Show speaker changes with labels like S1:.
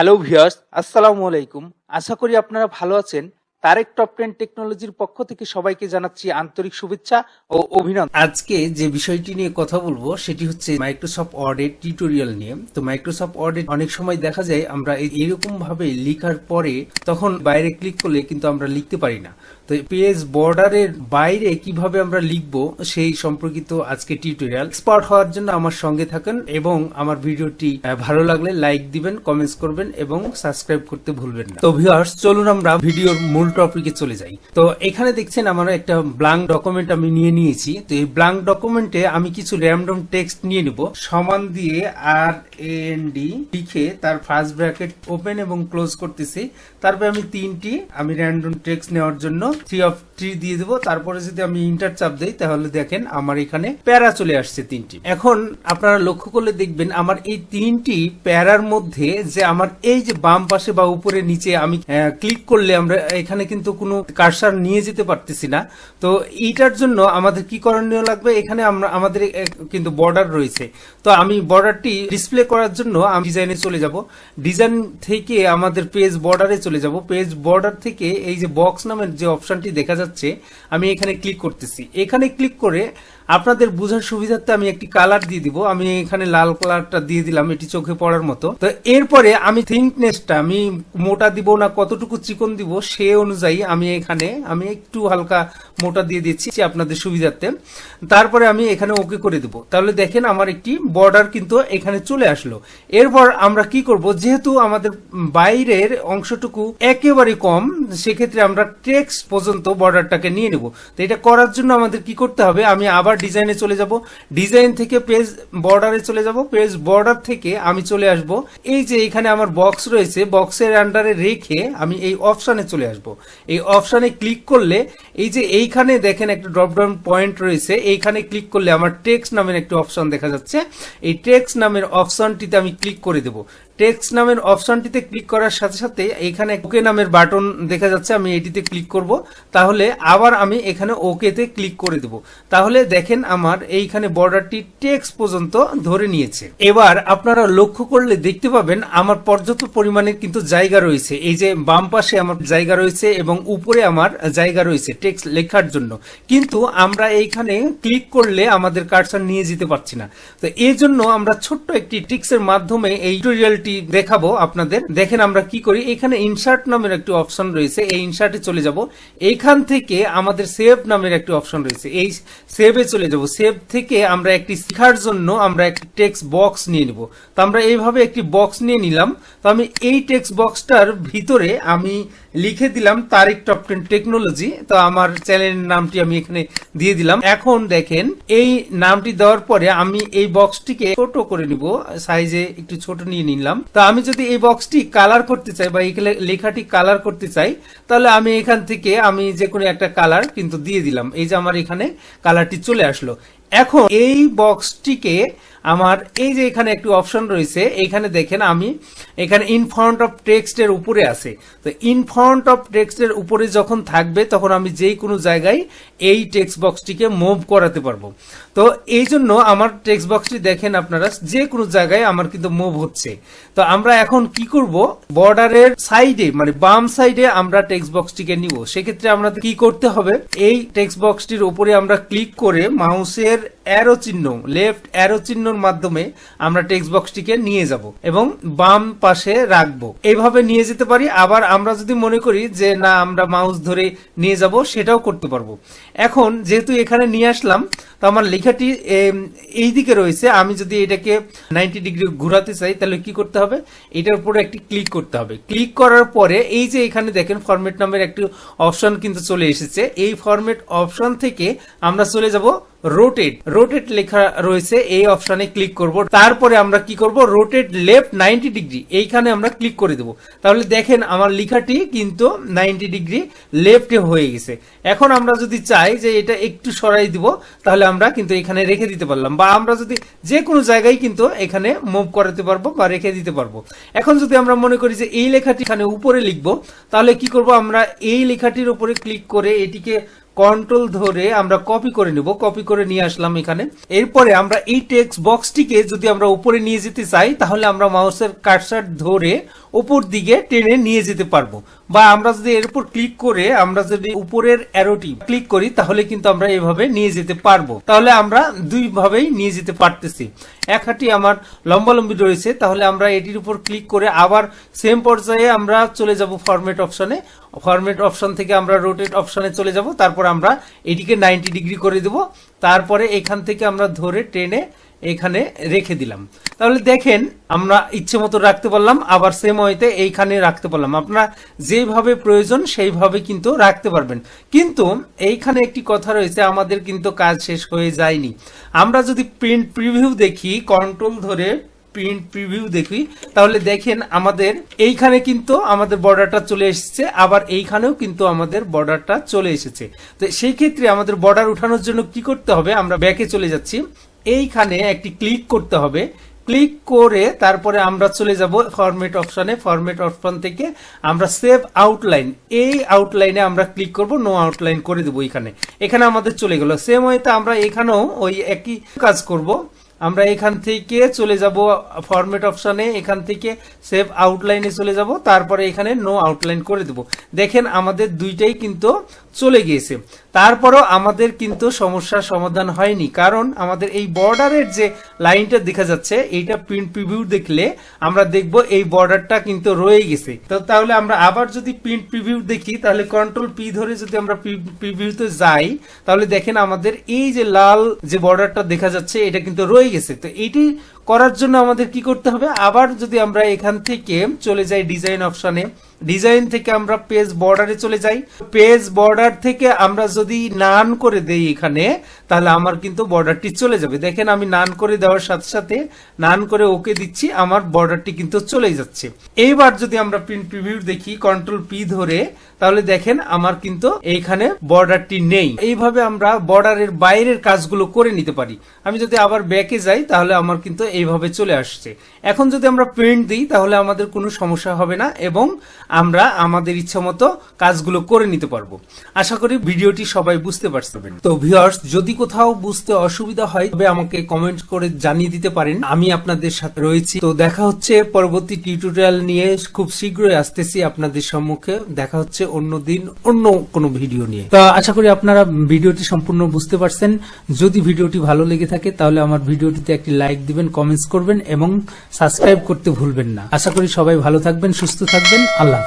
S1: Hello viewers আসসালামু আলাইকুম আশা করি আপনারা ভালো আছেন। তারেক টপ টেন টেকনোলজির পক্ষ থেকে সবাইকে জানাচ্ছি আন্তরিক শুভেচ্ছা ও অভিনন্দন।
S2: আজকে যে বিষয়টি নিয়ে কথা বলব, সেটি হচ্ছে মাইক্রোসফট ওয়ার্ডের টিউটোরিয়াল নিয়ে। তো মাইক্রোসফট ওয়ার্ডে অনেক সময় দেখা যায়, আমরা এরকম ভাবে লিখার পরে তখন বাইরে ক্লিক করলে কিন্তু আমরা লিখতে পারি না। তো পেজ বর্ডারের বাইরে কীভাবে আমরা লিখব, সেই সম্পর্কিত আজকে টিউটোরিয়াল এক্সপার্ট হওয়ার জন্য আমার সঙ্গে থাকেন এবং আমার ভিডিওটি ভালো লাগলে লাইক দিবেন কমেন্টস করবেন এবং সাবস্ক্রাইব করতে ভুলবেন না। তো ভিউয়ার্স চলুন আমরা ভিডিওর মূল টপিকে চলে যাই। তো এখানে দেখছেন আমার একটা ব্লাঙ্ক ডকুমেন্ট আমি নিয়ে নিয়েছি। তো এই ব্লাঙ্ক ডকুমেন্টে আমি কিছু র্যান্ডম টেক্সট নিয়ে নিব। সমান দিয়ে আর এন ডি লিখে তার ফার্স্ট ব্র্যাকেট ওপেন এবং ক্লোজ করতেছি। তারপরে আমি তিনটি আমি র্যান্ডম টেক্সট নেওয়ার জন্য থ্রি অফ থ্রি দিয়ে দেবো। তারপরে যদি আমি ইন্টার চাপ দেই, তাহলে দেখেন আমার এখানে প্যারা চলে আসছে তিনটি। এখন আপনারা লক্ষ্য করলে দেখবেন আমার এই তিনটি প্যারার মধ্যে যে আমার এই যে বাম পাশে বা উপরে নিচে আমি ক্লিক করলে আমরা এখানে কিন্তু কোনো কারসার নিয়ে যেতে পারতেছি না। তো এইটার জন্য আমাদের কি করণীয় লাগবে? এখানে আমরা, আমাদের কিন্তু বর্ডার রয়েছে। তো আমি বর্ডারটি ডিসপ্লে করার জন্য আমি ডিজাইনে চলে যাব। ডিজাইন থেকে আমাদের পেজ বর্ডারে চলে যাব। পেজ বর্ডার থেকে এই যে বক্স নামের যে অপশনটি দেখা যাচ্ছে, আমি এখানে ক্লিক করতেছি। এখানে ক্লিক করে আপনাদের বোঝার সুবিধার্থে আমি একটি কালার দিয়ে দিব। আমি এখানে লাল কালারটা দিয়ে দিলাম, এটি চোখে পড়ার মতো। তো এরপরে আমি থিঙ্কনেসটা আমি মোটা দিব না, কতটুকু চিকন দিব সে অনুযায়ী আমি এখানে, আমি একটু হালকা মোটা দিয়ে দিচ্ছি আপনাদের সুবিধার্থে। তারপরে আমি এখানে ওকে করে দেব। তাহলে দেখেন আমার একটি বর্ডার কিন্তু এখানে চলে আসলো। এরপর আমরা কি করব? যেহেতু আমাদের বাইরের অংশটুকু একেবারে কম, সেক্ষেত্রে আমরা টেক্স পর্যন্ত বর্ডারটাকে নিয়ে নেব। তো এটা করার জন্য আমাদের কি করতে হবে? আমি আবার ডিজাইনে চলে যাব। ডিজাইন থেকে পেজ বর্ডারে চলে যাব। পেজ বর্ডার থেকে আমি চলে আসব। এই যে এখানে আমার বক্স রয়েছে বক্সের আন্ডারে রেখে আমি এই অপশানে চলে আসব। এই অপশানে ক্লিক করলে, এই যে এইখানে দেখেন একটা ড্রপডাউন পয়েন্ট রয়েছে, এইখানে ক্লিক করলে আমার টেক্সট নামের একটি অপশন দেখা যাচ্ছে। এই টেক্সট নামের অপশনটিতে আমি ক্লিক করে দেব। টেক্সট নামের অপশনটিতে ক্লিক করার সাথে সাথে এখানে ওকে নামের বাটন দেখা যাচ্ছে, আমি এটিতে ক্লিক করব। তাহলে আবার আমি এখানে ওকেতে ক্লিক করে দেব। তাহলে দেখেন আমার এইখানে বর্ডারটি টেক্সট পর্যন্ত ধরে নিয়েছে। এবার আপনারা লক্ষ্য করলে দেখতে পাবেন আমার পর্যাপ্ত পরিমাণে কিন্তু জায়গা রয়েছে। এই যে বাম পাশে আমার জায়গা রয়েছে এবং উপরে আমার জায়গা রয়েছে টেক্সট লেখার জন্য। কিন্তু আমরা এইখানে ক্লিক করলে আমাদের কার্সার নিয়ে যেতে পারছি না। তো এই জন্য আমরা ছোট্ট একটি টিক্সের মাধ্যমে এই টিউটোরিয়ালটি দেখাবো আপনাদের। দেখেন আমরা কি করি, এখানে ইনসার্ট নামের একটি অপশন রয়েছে, এই ইনসার্টে চলে যাব। এখান থেকে আমাদের সেভ নামের একটি অপশন রয়েছে, এই সেভে চলে যাব। সেভ থেকে আমরা একটি শেখার জন্য আমরা একটি টেক্সট বক্স নিয়ে নিব। তো আমরা এইভাবে একটি বক্স নিয়ে নিলাম। তো আমি এই টেক্সট বক্সটার ভিতরে আমি লিখে দিলাম তারিক টপ টেন টেকনোলজি তো আমার চ্যানেলের নামটি আমি এখানে দিয়ে দিলাম। এখন দেখেন, এই নামটি দেওয়ার পরে আমি এই বক্সটিকে ছোট করে নিব সাইজে একটু ছোট নিয়ে নিলাম। তো আমি যদি এই বক্সটি কালার করতে চাই বা লে- লেখাটি কালার করতে চাই, তাহলে আমি এখান থেকে আমি যে কোনো একটা কালার কিন্তু দিয়ে দিলাম। এই যে আমার এখানে কালারটি চলে আসলো। এখন এই বক্সটিকে আমার এই যে এখানে একটি অপশন রয়েছে এখানে দেখেন আমি, এখানে ইন ফ্রন্ট অফ টেক্সট এর উপরে আছে। তো ইন ফ্রন্ট অফ টেক্সট এর উপরে যখন থাকবে, তখন আমি যে কোনো জায়গায় এই টেক্সট বক্সটিকে মুভ করাতে পারব। তো এই জন্য আমার টেক্সট বক্সটি দেখেন আপনারা, যে কোনো জায়গায় আমার কিন্তু মুভ হচ্ছে। তো আমরা এখন কি করব? বর্ডারের সাইডে মানে বাম সাইডে আমরা টেক্সট বক্সটিকে নিব। সেক্ষেত্রে আমরা কি করতে হবে? এই টেক্সট বক্সটির উপরে আমরা ক্লিক করে মাউসের অ্যারো চিহ্ন লেফট অ্যারো চিহ্নর মাধ্যমে আমরা টেক্সট বক্সটিকে নিয়ে যাব এবং বাম পাশে রাখব। এইভাবে নিয়ে যেতে পারি, আবার আমরা যদি মনে করি যে না, আমরা মাউস ধরে নিয়ে যাব, সেটাও করতে পারব। এখন যেহেতু এখানে নিয়ে আসলাম তো আমার লেখাটি এই দিকে রয়েছে। আমি যদি এটাকে নাইনটি ডিগ্রি ঘোরাতে চাই, তাহলে কি করতে হবে? এটার উপরে একটি ক্লিক করতে হবে। ক্লিক করার পরে এই যে এখানে দেখেন ফরম্যাট নামের একটি অপশন কিন্তু চলে এসেছে। এই ফরম্যাট অপশন থেকে আমরা চলে যাব রোটেট রোটেট লেখা রয়েছে, এই অপশনে ক্লিক করব। তারপরে আমরা কি করব? Rotate left ninety degree. এইখানে আমরা ক্লিক করে দেব। তাহলে দেখেন, আমার লেখাটি কিন্তু নাইনটি ডিগ্রি লেফটে হয়ে গেছে। এখন আমরা যদি চাই যে এটা একটু সরাই দিব, তাহলে আমরা কিন্তু এখানে রেখে দিতে পারলাম বা আমরা যদি যে কোনো জায়গায় কিন্তু এখানে মুভ করাতে পারব বা রেখে দিতে পারব। এখন যদি আমরা মনে করি যে এই লেখাটি এখানে উপরে লিখব, তাহলে কি করব আমরা এই লেখাটির উপরে ক্লিক করে এটিকে কন্ট্রোল ধরে আমরা কপি করে নিব কপি করে নিয়ে আসলাম এখানে। এরপরে আমরা এই টেক্সট বক্সটিকে যদি আমরা উপরে নিয়ে যেতে চাই, তাহলে আমরা মাউসের কার্সার ধরে উপর দিকে টেনে নিয়ে যেতে পারব। বা আমরা যদি এর উপর ক্লিক করে আমরা যদি উপরের অ্যারোটি ক্লিক করি, তাহলে কিন্তু আমরা এভাবে নিয়ে যেতে পারব। তাহলে আমরা দুই ভাবেই নিয়ে যেতে পারতেছি। এক হাঁটি আমার লম্বালম্বি রয়েছে, তাহলে আমরা এটির উপর ক্লিক করে আবার সেম পর্যায়ে আমরা চলে যাব ফরম্যাট অপশনে ফরম্যাট অপশন থেকে আমরা রোটেট অপশনে চলে যাব, তারপর আমরা এটিকে নাইনটি ডিগ্রি করে দেব। তারপরে এখান থেকে আমরা ধরে টেনে এখানে রেখে দিলাম। তাহলে দেখেন, আমরা ইচ্ছে মতো রাখতে পারলাম, আবার সেম ওয়েতে এইখানে রাখতে পারলাম। আপনারা যেভাবে প্রয়োজন, সেইভাবে কিন্তু রাখতে পারবেন। কিন্তু এইখানে একটি কথা রয়েছে, আমাদের কিন্তু কাজ শেষ হয়ে যায়নি। আমরা যদি প্রিন্ট প্রিভিউ দেখি কন্ট্রোল ধরে প্রিন্ট প্রিভিউ দেখি, তাহলে দেখেন আমাদের এইখানে কিন্তু আমাদের বর্ডারটা চলে এসেছে, আবার এইখানেও কিন্তু আমাদের বর্ডারটা চলে এসেছে। তো সেই ক্ষেত্রে আমাদের বর্ডার উঠানোর জন্য কি করতে হবে? আমরা ব্যাকে চলে যাচ্ছি। এইখানে একটি ক্লিক করতে হবে। ক্লিক করে তারপরে আমরা চলে যাব ফরম্যাট অপশনে ফরম্যাট অপশন থেকে আমরা সেভ আউটলাইন এই আউটলাইনে আমরা ক্লিক করব নো আউটলাইন করে দেবো এখানে এখানে আমাদের চলে গেল। সেম ওয়েতে আমরা এখানেও ওই একই কাজ করব। আমরা এখান থেকে চলে যাব ফরম্যাট অপশনে এখান থেকে সেভ আউটলাইনে চলে যাব। তারপরে এখানে নো আউটলাইন করে দেব। দেখেন আমাদের দুইটাই কিন্তু চলে গিয়েছে। তারপরও আমাদের কিন্তু সমস্যার সমাধান হয়নি। কারণ আমাদের এই বর্ডারের যে লাইনটা দেখা যাচ্ছে, এইটা প্রিন্ট প্রিভিউ দেখলে আমরা দেখব এই বর্ডারটা কিন্তু রয়ে গেছে। তো তাহলে আমরা আবার যদি প্রিন্ট প্রিভিউ দেখি, তাহলে কন্ট্রোল পি ধরে যদি আমরা প্রিভিউতে যাই, তাহলে দেখেন আমাদের এই যে লাল যে বর্ডারটা দেখা যাচ্ছে, এটা কিন্তু রয়ে গেছে। তো এটি করার জন্য আমাদের কি করতে হবে? আবার যদি আমরা এখান থেকে চলে যাই ডিজাইন অপশনে ডিজাইন থেকে আমরা পেজ বর্ডারে চলে যাই। পেজ বর্ডার থেকে আমরা যদি নান করে দেই এখানে, তাহলে আমার কিন্তু বর্ডারটি চলে যাবে। দেখেন আমি নান করে দেওয়ার সাথে সাথে নান করে ওকে দিচ্ছি, আমার বর্ডারটি কিন্তু চলে যাচ্ছে। এইবার যদি আমরা প্রিন্ট প্রিভিউ দেখি কন্ট্রোল পি ধরে, তাহলে দেখেন আমার কিন্তু এইখানে বর্ডারটি নেই। এইভাবে আমরা বর্ডারের বাইরের কাজগুলো করে নিতে পারি। আমি যদি আবার ব্যাকে যাই, তাহলে আমার কিন্তু এইভাবে চলে আসছে। এখন যদি আমরা প্রিন্ট দিই, তাহলে আমাদের কোনো সমস্যা হবে না এবং আমরা আমাদের ইচ্ছা মতো কাজগুলো করে নিতে পারব। আশা করি ভিডিওটি সবাই বুঝতে পারছেন। তো ভিউয়ার্স যদি কোথাও বুঝতে অসুবিধা হয়, তবে আমাকে কমেন্ট করে জানিয়ে দিতে পারেন। আমি আপনাদের সাথে রয়েছি। তো দেখা হচ্ছে পরবর্তী টিউটোরিয়াল নিয়ে। খুব শীঘ্রই আসতেছি আপনাদের সম্মুখে। দেখা হচ্ছে অন্য দিন, অন্য কোনো ভিডিও নিয়ে। তো আশা করি আপনারা ভিডিওটি সম্পূর্ণ বুঝতে পারছেন। যদি ভিডিওটি ভালো লেগে থাকে, তাহলে আমার ভিডিওটিতে একটি লাইক দিবেন কমেন্টস করবেন এবং সাবস্ক্রাইব করতে ভুলবেন না আশা করি সবাই ভালো থাকবেন, সুস্থ থাকবেন আল্লাহ।